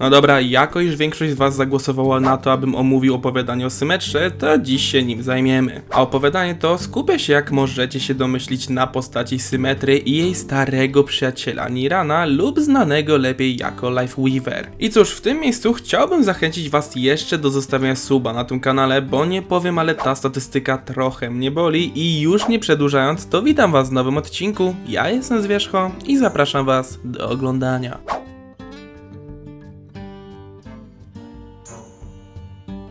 No dobra, jako iż większość z was zagłosowała na to, abym omówił opowiadanie o Symetrze, to dziś się nim zajmiemy. A opowiadanie to skupia się, jak możecie się domyślić, na postaci Symetry i jej starego przyjaciela Nirana lub znanego lepiej jako Lifeweaver. I cóż, w tym miejscu chciałbym zachęcić was jeszcze do zostawienia suba na tym kanale, bo nie powiem, ale ta statystyka trochę mnie boli i już nie przedłużając, to witam was w nowym odcinku. Ja jestem Zwierzcho i zapraszam was do oglądania.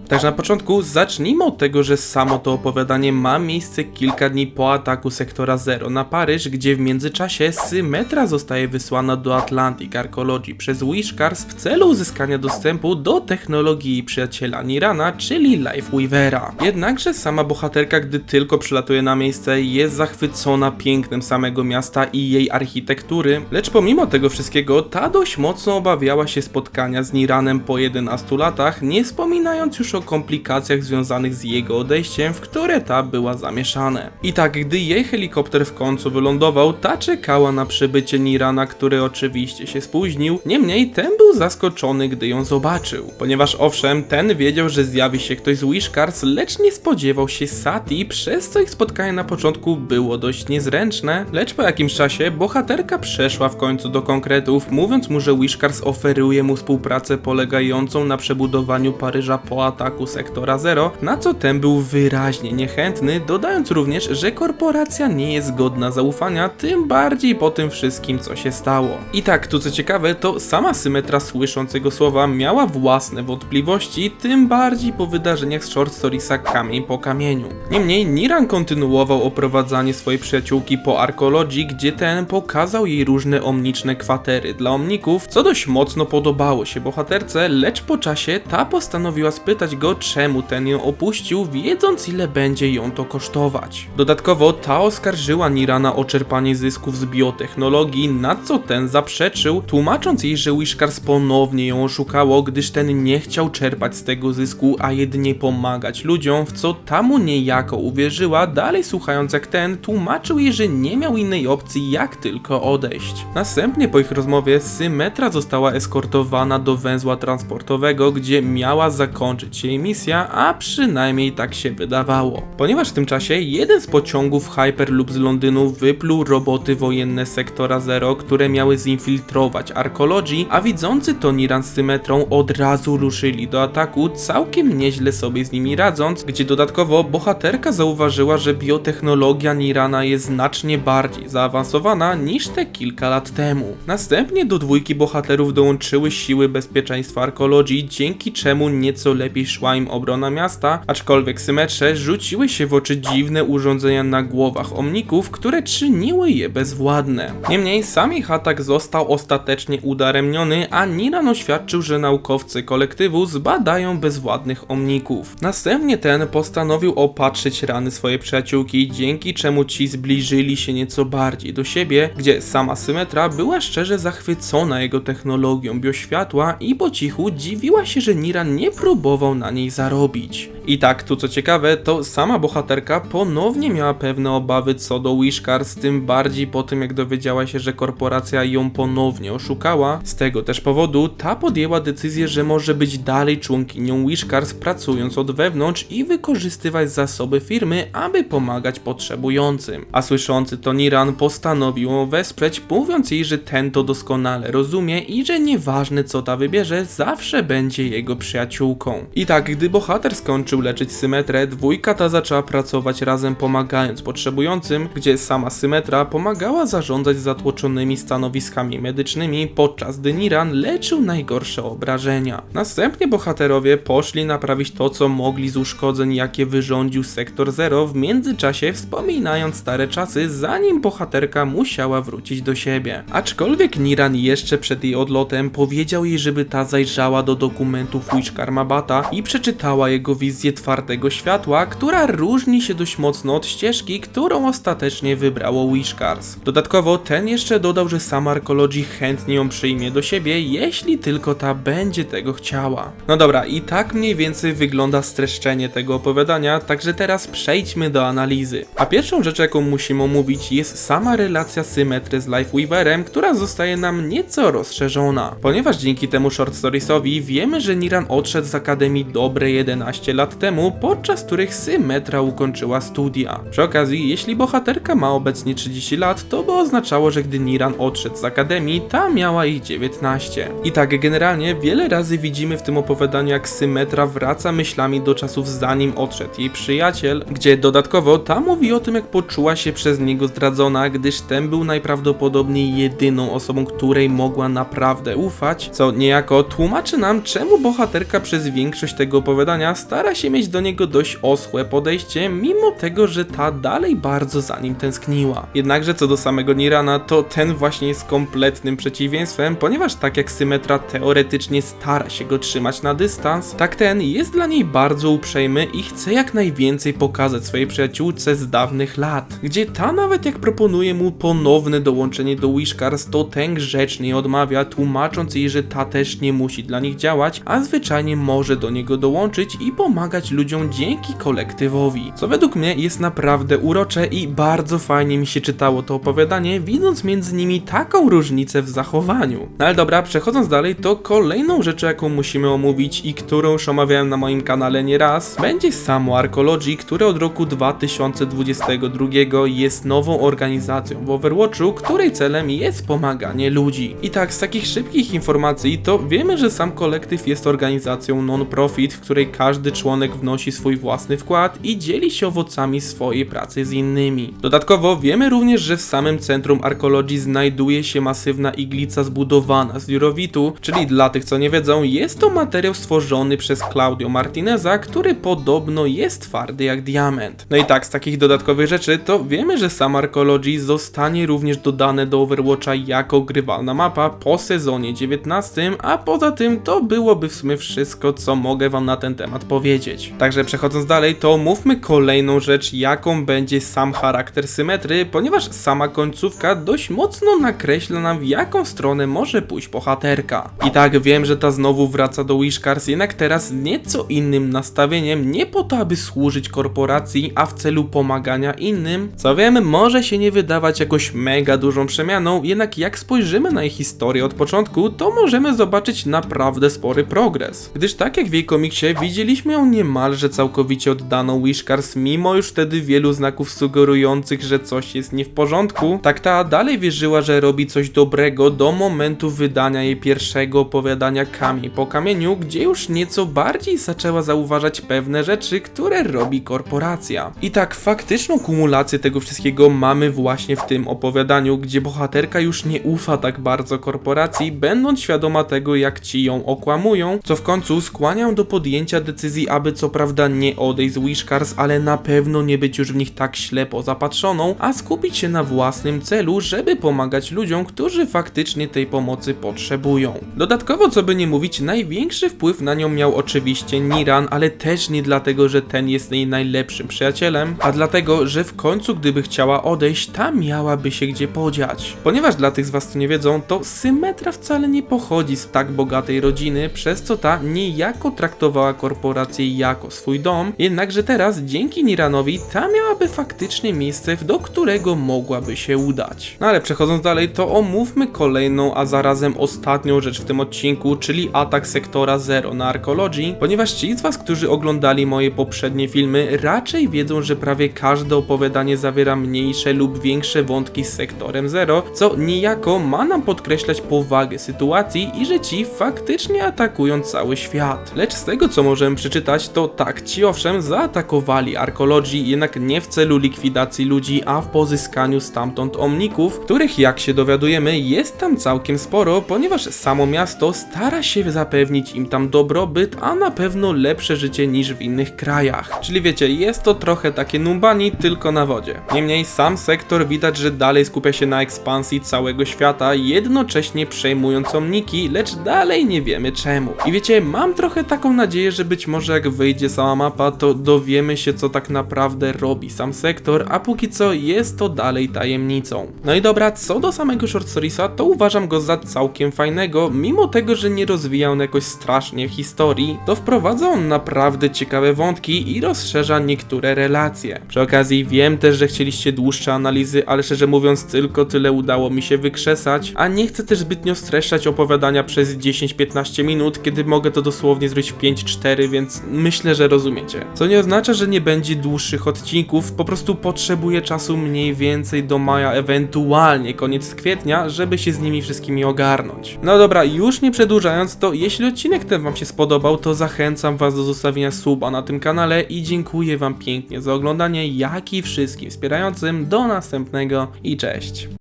Także na początku zacznijmy od tego, że samo to opowiadanie ma miejsce kilka dni po ataku sektora Zero na Paryż, gdzie w międzyczasie Symetra zostaje wysłana do Atlantic Archaeology przez Wishcars w celu uzyskania dostępu do technologii przyjaciela Nirana, czyli Lifeweavera. Jednakże sama bohaterka, gdy tylko przylatuje na miejsce, jest zachwycona pięknem samego miasta i jej architektury, lecz pomimo tego wszystkiego, ta dość mocno obawiała się spotkania z Niranem po 11 latach, nie wspominając już o komplikacjach związanych z jego odejściem, w które ta była zamieszane. I tak, gdy jej helikopter w końcu wylądował, ta czekała na przybycie Nirana, który oczywiście się spóźnił, niemniej ten był zaskoczony, gdy ją zobaczył. Ponieważ owszem, ten wiedział, że zjawi się ktoś z Wishcars, lecz nie spodziewał się Sati, przez co ich spotkanie na początku było dość niezręczne, lecz po jakimś czasie bohaterka przeszła w końcu do konkretów, mówiąc mu, że Wishcars oferuje mu współpracę polegającą na przebudowaniu Paryża po sektora Zero, na co ten był wyraźnie niechętny, dodając również, że korporacja nie jest godna zaufania, tym bardziej po tym wszystkim, co się stało. I tak, tu co ciekawe, to sama Symetra słysząc jego słowa miała własne wątpliwości, tym bardziej po wydarzeniach z Short Storiesa kamień po kamieniu. Niemniej Niran kontynuował oprowadzanie swojej przyjaciółki po arkeologii, gdzie ten pokazał jej różne omniczne kwatery dla omników, co dość mocno podobało się bohaterce, lecz po czasie ta postanowiła spytać go, czemu ten ją opuścił, wiedząc ile będzie ją to kosztować. Dodatkowo ta oskarżyła Nirana o czerpanie zysków z biotechnologii, na co ten zaprzeczył, tłumacząc jej, że Wishcars ponownie ją oszukało, gdyż ten nie chciał czerpać z tego zysku, a jedynie pomagać ludziom, w co ta mu niejako uwierzyła, dalej słuchając jak ten tłumaczył jej, że nie miał innej opcji jak tylko odejść. Następnie po ich rozmowie Symetra została eskortowana do węzła transportowego, gdzie miała zakończyć się jej misja, a przynajmniej tak się wydawało. Ponieważ w tym czasie jeden z pociągów Hyperloop z Londynu wypluł roboty wojenne sektora Zero, które miały zinfiltrować Arkologii, a widzący to Niran z Symetrą od razu ruszyli do ataku, całkiem nieźle sobie z nimi radząc, gdzie dodatkowo bohaterka zauważyła, że biotechnologia Nirana jest znacznie bardziej zaawansowana niż te kilka lat temu. Następnie do dwójki bohaterów dołączyły siły bezpieczeństwa Arkologii, dzięki czemu nieco lepiej szła im obrona miasta, aczkolwiek Symetrze rzuciły się w oczy dziwne urządzenia na głowach omników, które czyniły je bezwładne. Niemniej sam ich atak został ostatecznie udaremniony, a Niran oświadczył, że naukowcy kolektywu zbadają bezwładnych omników. Następnie ten postanowił opatrzyć rany swojej przyjaciółki, dzięki czemu ci zbliżyli się nieco bardziej do siebie, gdzie sama Symetra była szczerze zachwycona jego technologią bioświatła i po cichu dziwiła się, że Niran nie próbował na niej zarobić. I tak, tu co ciekawe, to sama bohaterka ponownie miała pewne obawy co do Wishcars, tym bardziej po tym jak dowiedziała się, że korporacja ją ponownie oszukała. Z tego też powodu ta podjęła decyzję, że może być dalej członkinią Wishcars, pracując od wewnątrz i wykorzystywać zasoby firmy, aby pomagać potrzebującym. A słyszący to Niran postanowił ją wesprzeć, mówiąc jej, że ten to doskonale rozumie i że nieważne co ta wybierze, zawsze będzie jego przyjaciółką. I tak, gdy bohater skończył leczyć Symetrę, dwójka ta zaczęła pracować razem pomagając potrzebującym, gdzie sama Symetra pomagała zarządzać zatłoczonymi stanowiskami medycznymi, podczas gdy Niran leczył najgorsze obrażenia. Następnie bohaterowie poszli naprawić to, co mogli z uszkodzeń, jakie wyrządził Sektor Zero, w międzyczasie wspominając stare czasy, zanim bohaterka musiała wrócić do siebie. Aczkolwiek Niran jeszcze przed jej odlotem powiedział jej, żeby ta zajrzała do dokumentów Witch Karmabata i przeczytała jego wizję wizję twardego światła, która różni się dość mocno od ścieżki, którą ostatecznie wybrało Wishcars. Dodatkowo ten jeszcze dodał, że sama Arcology chętnie ją przyjmie do siebie, jeśli tylko ta będzie tego chciała. No dobra, i tak mniej więcej wygląda streszczenie tego opowiadania, także teraz przejdźmy do analizy. A pierwszą rzecz, jaką musimy omówić, jest sama relacja Symetry z Lifeweaverem, która zostaje nam nieco rozszerzona. Ponieważ dzięki temu short storiesowi wiemy, że Niran odszedł z Akademii dobre 11 lat temu, podczas których Symetra ukończyła studia. Przy okazji, jeśli bohaterka ma obecnie 30 lat, to by oznaczało, że gdy Niran odszedł z Akademii, ta miała ich 19. I tak generalnie wiele razy widzimy w tym opowiadaniu, jak Symetra wraca myślami do czasów zanim odszedł jej przyjaciel, gdzie dodatkowo ta mówi o tym, jak poczuła się przez niego zdradzona, gdyż ten był najprawdopodobniej jedyną osobą, której mogła naprawdę ufać, co niejako tłumaczy nam, czemu bohaterka przez większość tego opowiadania stara się mieć do niego dość oschłe podejście, mimo tego, że ta dalej bardzo za nim tęskniła. Jednakże co do samego Nirana, to ten właśnie jest kompletnym przeciwieństwem, ponieważ tak jak Symetra teoretycznie stara się go trzymać na dystans, tak ten jest dla niej bardzo uprzejmy i chce jak najwięcej pokazać swojej przyjaciółce z dawnych lat, gdzie ta nawet jak proponuje mu ponowne dołączenie do Wishcars, to ten grzecznie odmawia, tłumacząc jej, że ta też nie musi dla nich działać, a zwyczajnie może do niego dołączyć i pomagać ludziom dzięki kolektywowi. Co według mnie jest naprawdę urocze i bardzo fajnie mi się czytało to opowiadanie, widząc między nimi taką różnicę w zachowaniu. No ale dobra, przechodząc dalej, to kolejną rzeczą, jaką musimy omówić i którą już omawiałem na moim kanale nieraz, będzie samo Arcology, które od roku 2022 jest nową organizacją w Overwatchu, której celem jest pomaganie ludzi. I tak, z takich szybkich informacji, to wiemy, że sam kolektyw jest organizacją non-profit, w której każdy członek wnosi swój własny wkład i dzieli się owocami swojej pracy z innymi. Dodatkowo wiemy również, że w samym centrum Arcology znajduje się masywna iglica zbudowana z jurowitu, czyli dla tych co nie wiedzą, jest to materiał stworzony przez Claudio Martineza, który podobno jest twardy jak diament. No i tak, z takich dodatkowych rzeczy, to wiemy, że sam Arcology zostanie również dodane do Overwatcha jako grywalna mapa po sezonie 19, a poza tym to byłoby w sumie wszystko, co mogę wam na ten temat powiedzieć. Także przechodząc dalej, to mówmy kolejną rzecz, jaką będzie sam charakter symetry, ponieważ sama końcówka dość mocno nakreśla nam, w jaką stronę może pójść bohaterka. I tak, wiem, że ta znowu wraca do Wishcars, jednak teraz nieco innym nastawieniem, nie po to, aby służyć korporacji, a w celu pomagania innym. Co wiem, może się nie wydawać jakoś mega dużą przemianą, jednak jak spojrzymy na jej historię od początku, to możemy zobaczyć naprawdę spory progres. Gdyż tak jak w jej komiksie widzieliśmy ją niemalże całkowicie oddaną Wishcars, mimo już wtedy wielu znaków sugerujących, że coś jest nie w porządku, tak ta dalej wierzyła, że robi coś dobrego do momentu wydania jej pierwszego opowiadania Kamień po kamieniu, gdzie już nieco bardziej zaczęła zauważać pewne rzeczy, które robi korporacja. I tak faktyczną kumulację tego wszystkiego mamy właśnie w tym opowiadaniu, gdzie bohaterka już nie ufa tak bardzo korporacji, będąc świadoma tego, jak ci ją okłamują, co w końcu skłania do podjęcia decyzji, aby co prawda nie odejść z Wishcars, ale na pewno nie być już w nich tak ślepo zapatrzoną, a skupić się na własnym celu, żeby pomagać ludziom, którzy faktycznie tej pomocy potrzebują. Dodatkowo, co by nie mówić, największy wpływ na nią miał oczywiście Niran, ale też nie dlatego, że ten jest jej najlepszym przyjacielem, a dlatego, że w końcu, gdyby chciała odejść, ta miałaby się gdzie podziać. Ponieważ dla tych z was, co nie wiedzą, to Symetra wcale nie pochodzi z tak bogatej rodziny, przez co ta niejako traktowała korporację jako swój dom, jednakże teraz, dzięki Niranowi, ta miałaby faktycznie miejsce, do którego mogłaby się udać. No ale przechodząc dalej, to omówmy kolejną, a zarazem ostatnią rzecz w tym odcinku, czyli atak sektora Zero na Arcology, ponieważ ci z was, którzy oglądali moje poprzednie filmy, raczej wiedzą, że prawie każde opowiadanie zawiera mniejsze lub większe wątki z sektorem Zero, co niejako ma nam podkreślać powagę sytuacji i że ci faktycznie atakują cały świat. Lecz z tego co możemy przeczytać, to tak, ci owszem zaatakowali Arcology, jednak nie w celu likwidacji ludzi, a w pozyskaniu stamtąd omników, których jak się dowiadujemy jest tam całkiem sporo, ponieważ samo miasto stara się zapewnić im tam dobrobyt, a na pewno lepsze życie niż w innych krajach. Czyli wiecie, jest to trochę takie numbani, tylko na wodzie. Niemniej sam sektor widać, że dalej skupia się na ekspansji całego świata, jednocześnie przejmując omniki, lecz dalej nie wiemy czemu. I wiecie, mam trochę taką nadzieję, że być może jak wyjdzie sama mapa, to dowiemy się co tak naprawdę robi sam sektor, a póki co jest to dalej tajemnicą. No i dobra, co do samego Short Storiesa, to uważam go za całkiem fajnego, mimo tego, że nie rozwija on jakoś strasznie historii, to wprowadza on naprawdę ciekawe wątki i rozszerza niektóre relacje. Przy okazji wiem też, że chcieliście dłuższe analizy, ale szczerze mówiąc tylko tyle udało mi się wykrzesać, a nie chcę też zbytnio streszczać opowiadania przez 10-15 minut, kiedy mogę to dosłownie zrobić w 5-4, więc myślę, że rozumiecie. Co nie oznacza, że nie będzie dłuższych odcinków, po prostu potrzebuję czasu mniej więcej do maja, ewentualnie koniec kwietnia, żeby się z nimi wszystkimi ogarnąć. No dobra, już nie przedłużając, to jeśli odcinek ten wam się spodobał, to zachęcam was do zostawienia suba na tym kanale i dziękuję wam pięknie za oglądanie, jak i wszystkim wspierającym. Do następnego i cześć.